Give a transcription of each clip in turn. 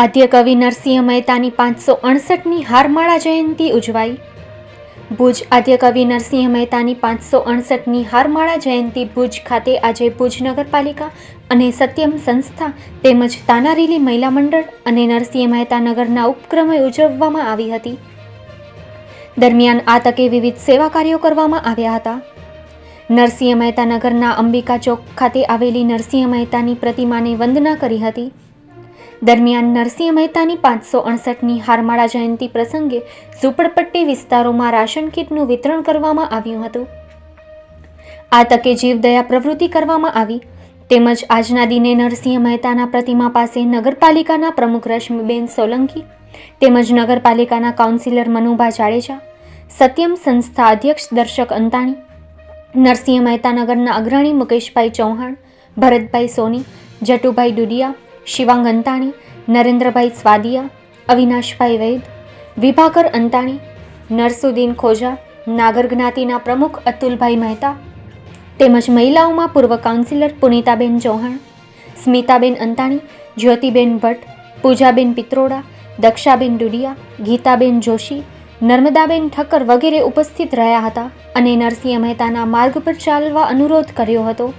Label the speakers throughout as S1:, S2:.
S1: આદ્ય કવિ નરસિંહ મહેતાની પાંચસો અડસઠની હારમાળા જયંતિ ઉજવાઈ. ભુજ આદ્ય કવિ નરસિંહ મહેતાની પાંચસો અડસઠની હારમાળા જયંતિ ભુજ ખાતે આજે ભુજ નગરપાલિકા અને સત્યમ સંસ્થા તેમજ તાનારીલી મહિલા મંડળ અને નરસિંહ મહેતા નગરના ઉપક્રમે ઉજવવામાં આવી હતી. દરમિયાન આ તકે વિવિધ સેવા કાર્યો કરવામાં આવ્યા હતા. નરસિંહ મહેતા નગરના અંબિકા ચોક ખાતે આવેલી નરસિંહ મહેતાની પ્રતિમાને વંદના કરી હતી. દરમિયાન નરસિંહ મહેતાની પાંચસો અડસઠની હારમાળા જયંતિ પ્રસંગે ઝૂંપડપટ્ટી વિસ્તારોમાં રાશન કીટનું વિતરણ કરવામાં આવ્યું હતું. આ તકે જીવદયા પ્રવૃત્તિ કરવામાં આવી. તેમજ આજના દિને નરસિંહ મહેતાના પ્રતિમા પાસે નગરપાલિકાના પ્રમુખ રશ્મિબેન સોલંકી તેમજ નગરપાલિકાના કાઉન્સિલર મનુભા જાડેજા, સત્યમ સંસ્થા અધ્યક્ષ દર્શક અંતાણી, નરસિંહ મહેતા નગરના અગ્રણી મુકેશભાઈ ચૌહાણ, ભરતભાઈ સોની, જટુભાઈ ડુડિયા શિવાંગ અંતાણી, નરેન્દ્રભાઈ સ્વાદિયા, અવિનાશભાઈ વૈદ, વિભાકર અંતાણી, નરસુદ્દીન ખોજા, નાગર જ્ઞાતિના પ્રમુખ અતુલભાઈ મહેતા, તેમજ મહિલાઓમાં પૂર્વ કાઉન્સિલર પુનિતાબેન ચૌહાણ, સ્મિતાબેન અંતાણી, જ્યોતિબેન ભટ્ટ, પૂજાબેન પિત્રોડા, દક્ષાબેન ડુડિયા, ગીતાબેન જોશી, નર્મદાબેન ઠક્કર વગેરે ઉપસ્થિત રહ્યા હતા અને નરસિંહ મહેતાના માર્ગ પર ચાલવા અનુરોધ કર્યો હતો.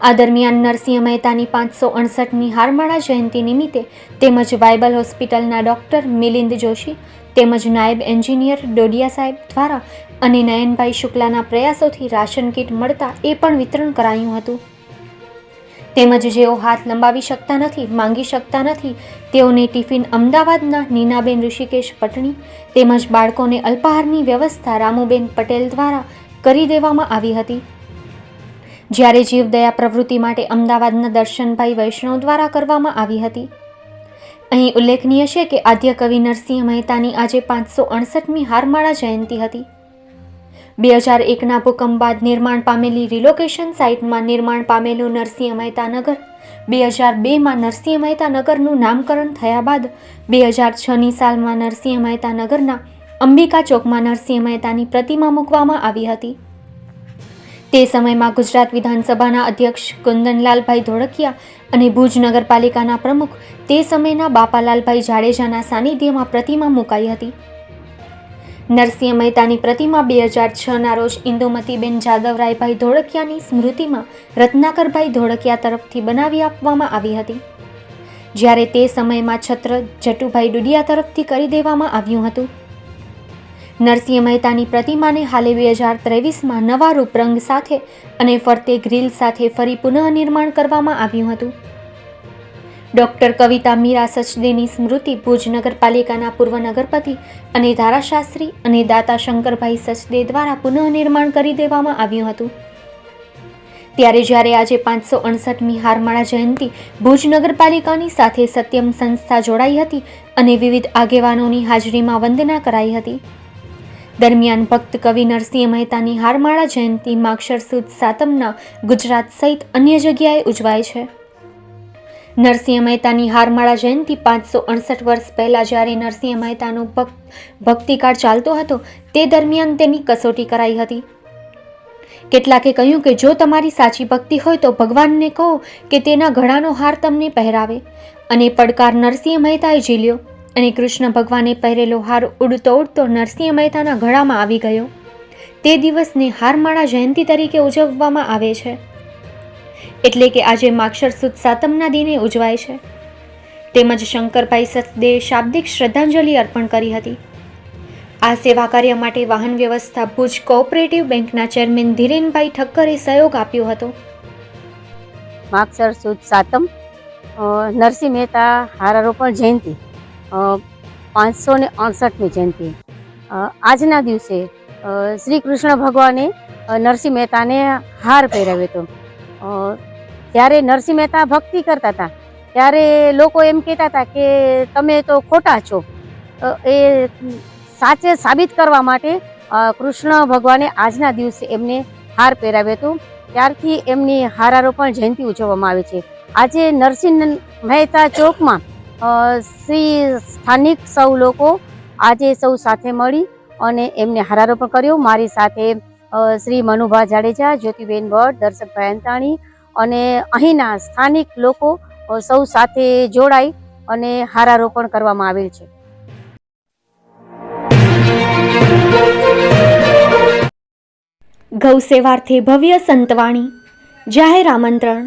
S1: આ દરમિયાન નરસિંહ મહેતાની પાંચસો અડસઠની હારમાળા જયંતિ નિમિત્તે તેમજ બાઇબલ હોસ્પિટલના ડૉક્ટર મિલિંદ જોશી તેમજ નાયબ એન્જિનિયર ડોડિયા સાહેબ દ્વારા અને નયનભાઈ શુક્લાના પ્રયાસોથી રાશન કીટ મળતા એ પણ વિતરણ કરાયું હતું. તેમજ જેઓ હાથ લંબાવી શકતા નથી, માંગી શકતા નથી, તેઓને ટિફિન અમદાવાદના નીનાબેન ઋષિકેશ પટણી તેમજ બાળકોને અલ્પાહારની વ્યવસ્થા રામુબેન પટેલ દ્વારા કરી દેવામાં આવી હતી. જ્યારે જીવદયા પ્રવૃત્તિ માટે અમદાવાદના દર્શનભાઈ વૈષ્ણવ દ્વારા કરવામાં આવી હતી. અહીં ઉલ્લેખનીય છે કે આદ્ય કવિ નરસિંહ મહેતાની આજે પાંચસો અડસઠમી હારમાળા જયંતિ હતી. બે હજાર એકના ભૂકંપ બાદ નિર્માણ પામેલી રિલોકેશન સાઇટમાં નિર્માણ પામેલું નરસિંહ મહેતા નગર બે હજાર બેમાં નરસિંહ મહેતા નગરનું નામકરણ થયા બાદ બે હજાર છની સાલમાં નરસિંહ મહેતા નગરના અંબિકા ચોકમાં નરસિંહ મહેતાની પ્રતિમા મૂકવામાં આવી હતી. તે સમયમાં ગુજરાત વિધાનસભાના અધ્યક્ષ કુંદનલાલભાઈ ધોળકિયા અને ભુજ નગરપાલિકાના પ્રમુખ તે સમયના બાપાલાલભાઈ જાડેજાના સાનિધ્યમાં પ્રતિમા મુકાઈ હતી. નરસિંહ મહેતાની પ્રતિમા બે હજાર છના રોજ ઇન્દુમતીબેન જાદવરાયભાઈ ધોળકિયાની સ્મૃતિમાં રત્નાકરભાઈ ધોળકિયા તરફથી બનાવી આપવામાં આવી હતી. જ્યારે તે સમયમાં છત્ર જટુભાઈ ડુડિયા તરફથી કરી દેવામાં આવ્યું હતું. નરસિંહ મહેતાની પ્રતિમાને હાલે બે હજાર ત્રેવીસમાં નવા રૂપરંગ સાથે અને ફરતે ગ્રીલ સાથે ફરી પુનઃનિર્માણ કરવામાં આવ્યું હતું. ડૉક્ટર કવિતા મીરા સચદેની સ્મૃતિ ભુજ નગરપાલિકાના પૂર્વ નગરપતિ અને ધારાશાસ્ત્રી અને દાતા શંકરભાઈ સચદે દ્વારા પુનઃનિર્માણ કરી દેવામાં આવ્યું હતું. ત્યારે જ્યારે આજે પાંચસો અડસઠમી હારમાળા જયંતિ ભુજ નગરપાલિકાની સાથે સત્યમ સંસ્થા જોડાઈ હતી અને વિવિધ આગેવાનોની હાજરીમાં વંદના કરાઈ હતી. દરમિયાન ભક્ત કવિ નરસિંહ મહેતાની હારમાળા જયંતિ માક્ષર સુદ સાતમના ગુજરાત સહિત અન્ય જગ્યાએ ઉજવાય છે. નરસિંહ મહેતાની હારમાળા જયંતિ પાંચસો અડસઠ વર્ષ પહેલાં જ્યારે નરસિંહ મહેતાનો ભક્ત ભક્તિકાળ ચાલતો હતો, તે દરમિયાન તેની કસોટી કરાઈ હતી. કેટલાકે કહ્યું કે જો તમારી સાચી ભક્તિ હોય તો ભગવાનને કહો કે તેના ઘડાનો હાર તમને પહેરાવે અને પડકાર નરસિંહ મહેતાએ ઝીલ્યો. અને કૃષ્ણ ભગવાને પહેરેલો હાર ઉડતો ઉડતો નરસિંહ મહેતાના ગળામાં આવી ગયો. તે દિવસને હારમાળા જયંતિ તરીકે ઉજવવામાં આવે છે. એટલે કે આજે માક્ષર સુદ સાતમના દિને ઉજવાય છે. તેમજ શંકરભાઈ સતદે શાબ્દિક શ્રદ્ધાંજલિ અર્પણ કરી હતી. આ સેવા કાર્ય માટે વાહન વ્યવસ્થા ભુજ કોઓપરેટિવ બેંકના ચેરમેન ધીરેનભાઈ ઠક્કરે સહયોગ આપ્યો હતો.
S2: માક્ષર સુદ સાતમ નરસિંહ મહેતા હારારોપણ જયંતિ. પાંચસો ને અડસઠમી જયંતિ. આજના દિવસે શ્રી કૃષ્ણ ભગવાને નરસિંહ મહેતાને હાર પહેરાવ્યો હતો. જ્યારે નરસિંહ મહેતા ભક્તિ કરતા હતા, ત્યારે લોકો એમ કહેતા હતા કે, તમે તો ખોટા છો. એ સાચે સાબિત કરવા માટે કૃષ્ણ ભગવાને આજના દિવસે એમને હાર પહેરાવ્યો હતો. ત્યારથી એમની હારારોપણ જયંતિ ઉજવવામાં આવે છે. આજે નરસિંહ મહેતા ચોકમાં શ્રી સ્થાનિક સૌ લોકો આજે સૌ સાથે મળી અને એમને હારારોપણ કર્યો. મારી સાથે શ્રી મનુભા જાડેજા, જ્યોતિબેન ભટ્ટ દર્શકભાઈ અંતાણી અને અહીંના સ્થાનિક લોકો સૌ સાથે જોડાઈ અને હારારોપણ કરવામાં આવેલ છે.
S1: ગૌ સેવાર્થે ભવ્ય સંતવાણી. જાહેર આમંત્રણ.